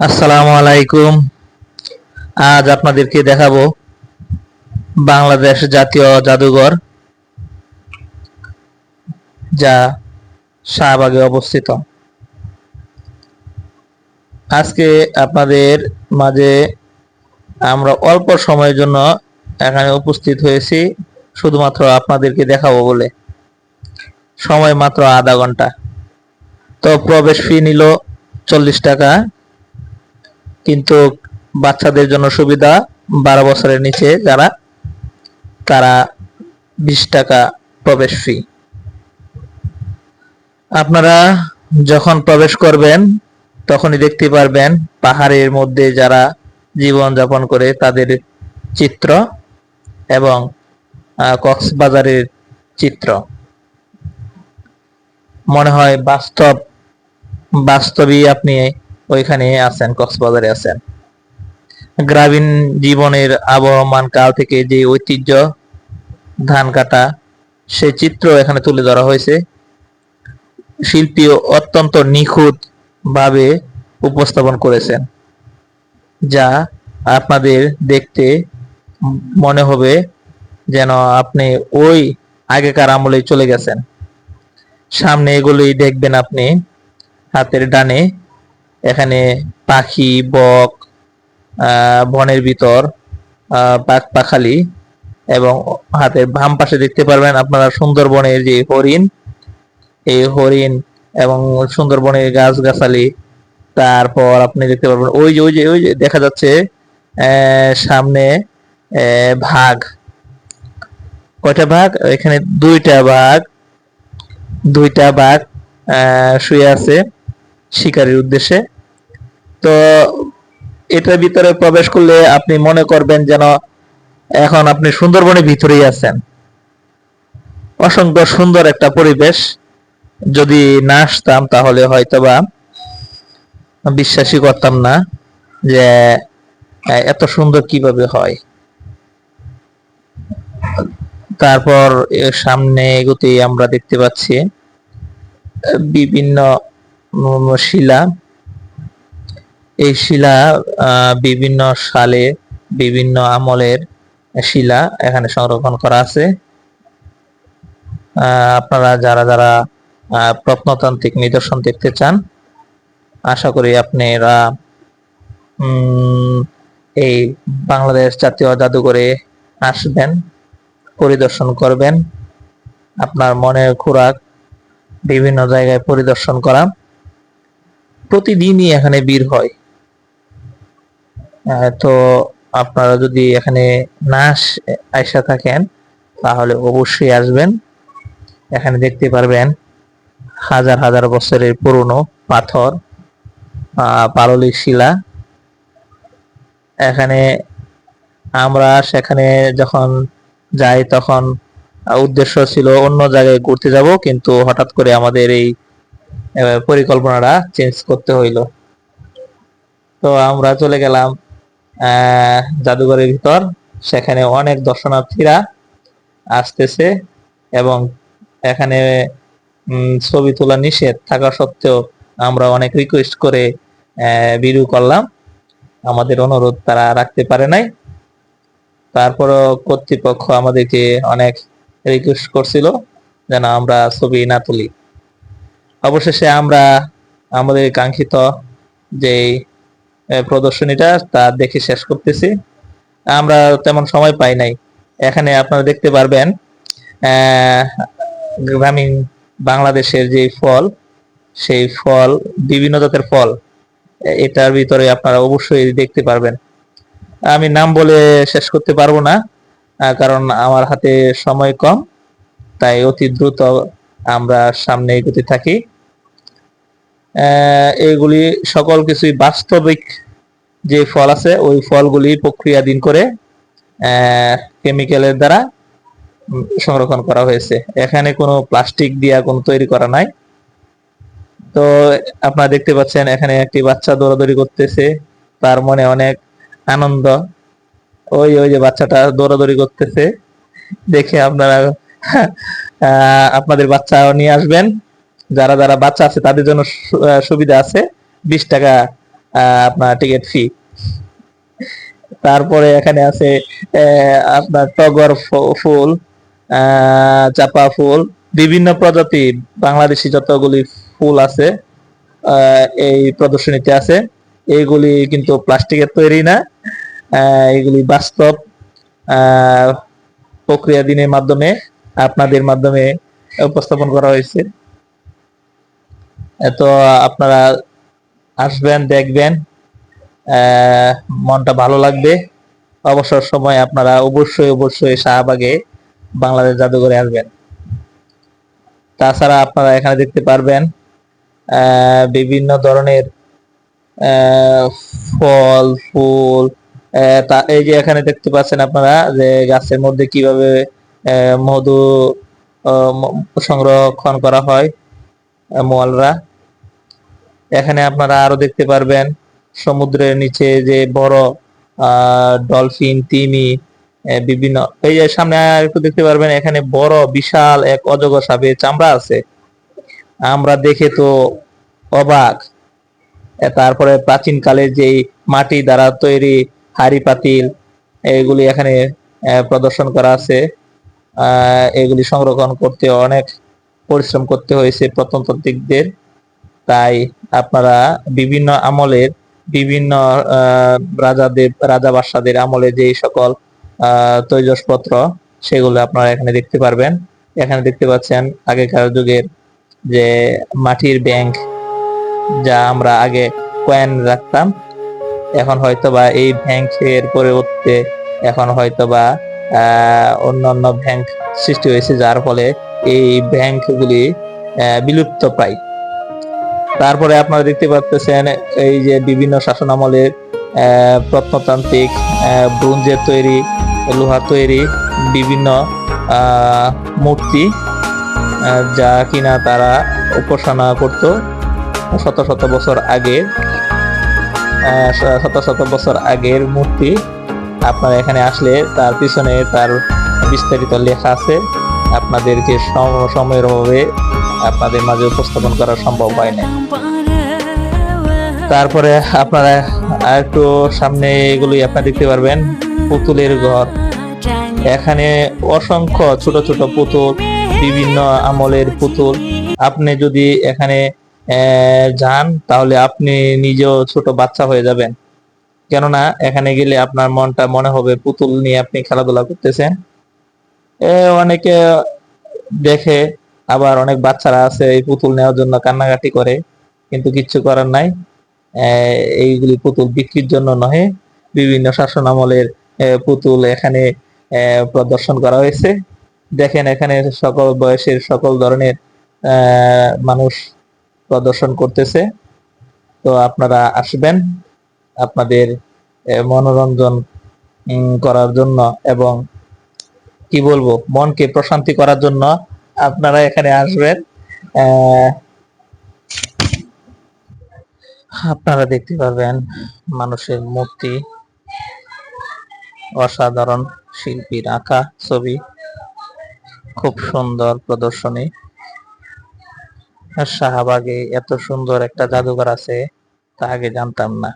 আসসালামু আলাইকুম। আজ আপনাদেরকে দেখাবো বাংলাদেশ জাতীয় জাদুঘর, যা শাহবাগে অবস্থিত। আজকে আপনাদের মাঝে আমরা অল্প সময়ের জন্য এখানে উপস্থিত হয়েছি, শুধুমাত্র আপনাদেরকে দেখাবো বলে। সময় মাত্র আধা ঘণ্টা। তো প্রবেশ ফি নিল চল্লিশ টাকা। কিন্তু বাচ্চাদের জন্য সুবিধা বারো বছরের নিচে যারা, তারা বিশ টাকা প্রবেশ ফি আপনারা যখন প্রবেশ করবেন, তখনই দেখতে পারবেন পাহাড়ের মধ্যে যারা জীবন যাপন করে তাদের চিত্র এবং কক্সবাজারের চিত্র। মনে হয় বাস্তব, বাস্তবই আপনি ওইখানে আছেন, কক্সবাজারে আছেন। গ্রামীণ জীবনের আবহমান কাল থেকে যে ঐতিহ্য ধান কাটা, সে চিত্র এখানে তুলে ধরা হয়েছে। শিল্পী অত্যন্ত নিখুঁত ভাবে উপস্থাপন করেছেন, যা আপনাদের দেখতে মনে হবে যেন আপনি ওই আগেকার আমলে চলে গেছেন। সামনে এগুলি দেখবেন আপনি, হাতের ডানে এখানে পাখি, বক বনের ভিতর পাখ পাখালি এবং হাতের বাম পাশে দেখতে পারবেন আপনারা সুন্দরবনের যে হরিণ, এই হরিণ এবং সুন্দরবনের গাছগাছালি। তারপর আপনি দেখতে পারবেন ওই যে ওই যে ওই যে দেখা যাচ্ছে সামনে ভাগ। কয়টা ভাগ? এখানে দুইটা ভাগ, দুইটা বাঘ শুয়ে আছে। শিকারের উদ্দেশ্যে। তো এটার ভিতরে প্রবেশ করলে আপনি মনে করবেন যেন এখন আপনি সুন্দরবনের ভিতরেই আছেন। অসংখ্য সুন্দর একটা পরিবেশ। যদি না আসতাম তাহলে হয়তোবা বিশ্বাসই করতাম না যে এত সুন্দর কীভাবে হয়। তারপর সামনে এগোতেই আমরা দেখতে পাচ্ছি বিভিন্ন শিলা। এই শিলা বিভিন্ন সালে বিভিন্ন আমলের শিলা এখানে সংরক্ষণ করা আছে। আপনারা যারা যারা প্রত্নতান্ত্রিক নিদর্শন দেখতে চান, আশা করি আপনারা এই বাংলাদেশ জাতীয় জাদুঘরে আসবেন, পরিদর্শন করবেন। আপনার মনের খোরাক বিভিন্ন জায়গায় পরিদর্শন করা। প্রতিদিনই এখানে ভিড় হয়। তো আপনারা যদি এখানে না আইসা থাকেন, তাহলে অবশ্যই আসবেন। এখানে দেখতে পারবেন হাজার হাজার বছরের পুরনো পাথর পাললিক শিলা। এখানে আমরা সেখানে যখন যাই তখন উদ্দেশ্য ছিল অন্য জায়গায় ঘুরতে যাব, কিন্তু হঠাৎ করে আমাদের এই পরিকল্পনাটা চেঞ্জ করতে হইল। তো আমরা চলে গেলাম জাদুঘরের ভিতর। সেখানে অনেক দর্শনার্থীরা আসতেছে এবং এখানে ছবি তোলা নিষেধ থাকা সত্ত্বেও আমরা অনেক রিকোয়েস্ট করে ভিডিও করলাম। আমাদের অনুরোধ তারা রাখতে পারে নাই। তারপরও কর্তৃপক্ষ আমাদেরকে অনেক রিকোয়েস্ট করছিল যেন আমরা ছবি না তুলি। অবশেষে আমরা আমাদের কাঙ্ক্ষিত যে প্রদর্শনীটা তা দেখে শেষ করতেছি। আমরা তেমন সময় পাই নাই। এখানে আপনারা দেখতে পারবেন গ্রামীণ বাংলাদেশের যে ফল, সেই ফল, বিভিন্ন জাতের ফল এটার ভিতরে আপনারা অবশ্যই দেখতে পারবেন। আমি নাম বলে শেষ করতে পারব না কারণ আমার হাতে সময় কম, তাই অতি দ্রুত আমরা সামনে এগোতে থাকি। এগুলি সকল কিছুই বাস্তবিক যে ফল আছে, ওই ফলগুলি প্রক্রিয়াধীন করে কেমিক্যালের দ্বারা সংরক্ষণ করা হয়েছে। এখানে কোনো প্লাস্টিক দিয়া কোনো তৈরি করা নাই। তো আপনারা দেখতে পাচ্ছেন, এখানে একটি বাচ্চা দৌড়াদৌড়ি করতেছে, তার মনে অনেক আনন্দ। ওই ওই যে বাচ্চাটা দৌড়াদৌড়ি করতেছে, দেখে আপনারা আপনাদের বাচ্চাও নিয়ে আসবেন। যারা যারা বাচ্চা আছে, তাদের জন্য সুবিধা আছে। বিশ টাকা আপনার টিকিট ফি তারপরে এখানে আছে আপনার টগর ফুল চাপা ফুল। বিভিন্ন প্রজাতি, বাংলাদেশি যতগুলি ফুল আছে এই প্রদর্শনীতে আছে। এইগুলি কিন্তু প্লাস্টিকের তৈরি না। এগুলি বাস্তব প্রক্রিয়া দিনের মাধ্যমে। আপনাদের মাধ্যমে উপস্থাপন করা হয়েছে। তো আপনারা আসবেন, দেখবেন মনটা ভালো লাগবে। অবসর সময় আপনারা অবশ্যই অবশ্যই শাহবাগে বাংলাদেশ জাদুঘরে আসবেন। তাছাড়া আপনারা এখানে দেখতে পারবেন বিভিন্ন ধরনের ফল, ফুল এই যে এখানে দেখতে পাচ্ছেন আপনারা যে গাছের মধ্যে কীভাবে মধু সংরক্ষণ করা হয় মোয়ালরা। এখানে আপনারা আরও দেখতে পারবেন, সমুদ্রের নিচে যে বড় ডলফিন, তিমি বিভিন্ন, এই যে সামনে একটু দেখতে পারবেন, এখানে বড়, বিশাল এক অজগর সাপের চামড়া আছে। আমরা দেখে তো অবাক। তারপরে প্রাচীন কালের যে মাটি দ্বারা তৈরি হাড়ি পাতিল, এগুলি এখানে প্রদর্শন করা আছে। এগুলি সংরক্ষণ করতে অনেক পরিশ্রম করতে হয়েছে প্রত্নতাত্ত্বিকদের। তাই আপনারা বিভিন্ন আমলের, বিভিন্ন রাজাদের রাজা বাদশাদের আমলে যে সকল তৈজসপত্র, সেগুলো আপনারা এখানে দেখতে পারবেন। এখানে দেখতে পাচ্ছেন আগেকার যুগের যে মাটির ব্যাংক, যা আমরা আগে কয়েন রাখতাম। এখন হয়তোবা এই ব্যাংকের পরিবর্তে এখন হয়তোবা অন্যান্য ব্যাংক সৃষ্টি হয়েছে যার ফলে এই ব্যাংকগুলি বিলুপ্ত প্রায়। তারপরে আপনারা দেখতে পাচ্ছেন এই যে বিভিন্ন শাসন আমলের প্রত্নতান্ত্রিক ব্রোঞ্জের তৈরি লোহা তৈরি বিভিন্ন মূর্তি যা কিনা তারা উপাসনা করত শত শত বছর আগে আহ, শ- শত শত বছর আগের মূর্তি। আপনারা এখানে আসলে তার পিছনে তার বিস্তারিত লেখা আছে। আপনাদেরকে সম- সময়ের অভাবে আপনাদের মাঝে উপস্থাপন করা সম্ভব হয় না তারপরে আপনারা একটু সামনে এগুলি আপনারা দেখতে পারবেন, পুতুলের ঘর। এখানে অসংখ্য ছোট ছোট পুতুল, বিভিন্ন আমলের পুতুল। আপনি যদি এখানে যান, তাহলে আপনি নিজেও ছোট বাচ্চা হয়ে যাবেন। কেননা এখানে গেলে আপনার মনটা, মনে হবে পুতুল নিয়ে আপনি খেলাধুলা করতেছেন। এ অনেকে দেখে, আবার অনেক বাচ্চারা আছে এই পুতুল নেওয়ার জন্য কান্নাকাটি করে, কিন্তু কিচ্ছু করার নাই। এইগুলি পুতুল বিক্রির জন্য নহে। বিভিন্ন শাসন আমলের পুতুল এখানে প্রদর্শন করা হয়েছে। দেখেন এখানে সকল বয়সের সকল ধরনের মানুষ প্রদর্শন করতেছে। তো আপনারা আসবেন। আপনাদের মনোরঞ্জন করার জন্য এবং কি বলব, মনকে প্রশান্তি করার জন্য আপনারা এখানে আসবেন। আপনারা দেখতে পারবেন মানুষের মূর্তি, অসাধারণ শিল্পীর আঁকা ছবি, খুব সুন্দর প্রদর্শনী। শাহবাগে এত সুন্দর একটা জাদুঘর আছে, তা আগে জানতাম না।